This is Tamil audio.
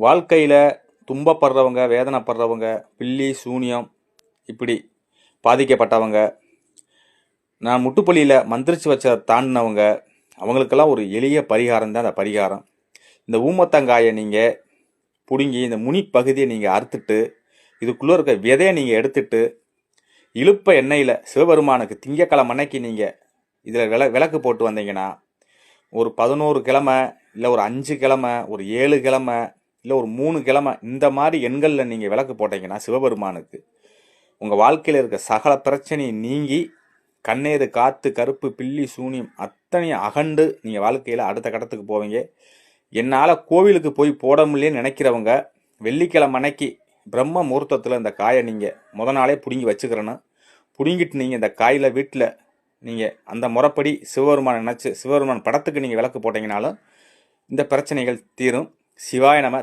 வாழ்க்கையில் துன்பப்படுறவங்க வேதனைப்படுறவங்க பில்லி சூனியம் இப்படி பாதிக்கப்பட்டவங்க நான் முட்டுப்பள்ளியில் மந்திரிச்சு வச்ச தாண்டினவங்க அவங்களுக்கெல்லாம் ஒரு எளிய பரிகாரம் தான் அந்த பரிகாரம். இந்த ஊமத்தங்காயை நீங்கள் பிடுங்கி இந்த முனி பகுதியை நீங்கள் அறுத்துட்டு இதுக்குள்ளே இருக்க விதையை நீங்கள் எடுத்துட்டு இழுப்ப எண்ணெயில் சிவபெருமானுக்கு திங்கக்கிழமை அன்னைக்கு நீங்கள் இதில் விள விளக்கு போட்டு வந்தீங்கன்னா ஒரு பதினோரு கிழமை இல்லை ஒரு அஞ்சு கிழமை ஒரு ஏழு கிழமை இல்லை ஒரு மூணு கிழமை இந்த மாதிரி எண்களில் நீங்கள் விளக்கு போட்டீங்கன்னா சிவபெருமானுக்கு உங்கள் வாழ்க்கையில் இருக்க சகல பிரச்சனையும் நீங்கி கண்ணேறு காற்று கருப்பு பில்லி சூனியம் அத்தனையும் அகண்டு நீங்கள் வாழ்க்கையில் அடுத்த கட்டத்துக்கு போவீங்க. என்னால் கோவிலுக்கு போய் போட முடியலன்னு நினைக்கிறவங்க வெள்ளிக்கிழமை அன்னைக்கு பிரம்ம முகூர்த்தத்தில் இந்த காயை நீங்கள் முத நாளே பிடுங்கி வச்சுக்கிறேன்னு பிடுங்கிட்டு நீங்கள் இந்த காயில் வீட்டில் நீங்கள் அந்த முறைப்படி சிவபெருமான் நினச்சி சிவபெருமான் படத்துக்கு நீங்கள் விளக்கு போட்டீங்கனாலும் இந்த பிரச்சனைகள் தீரும். சிவாய நம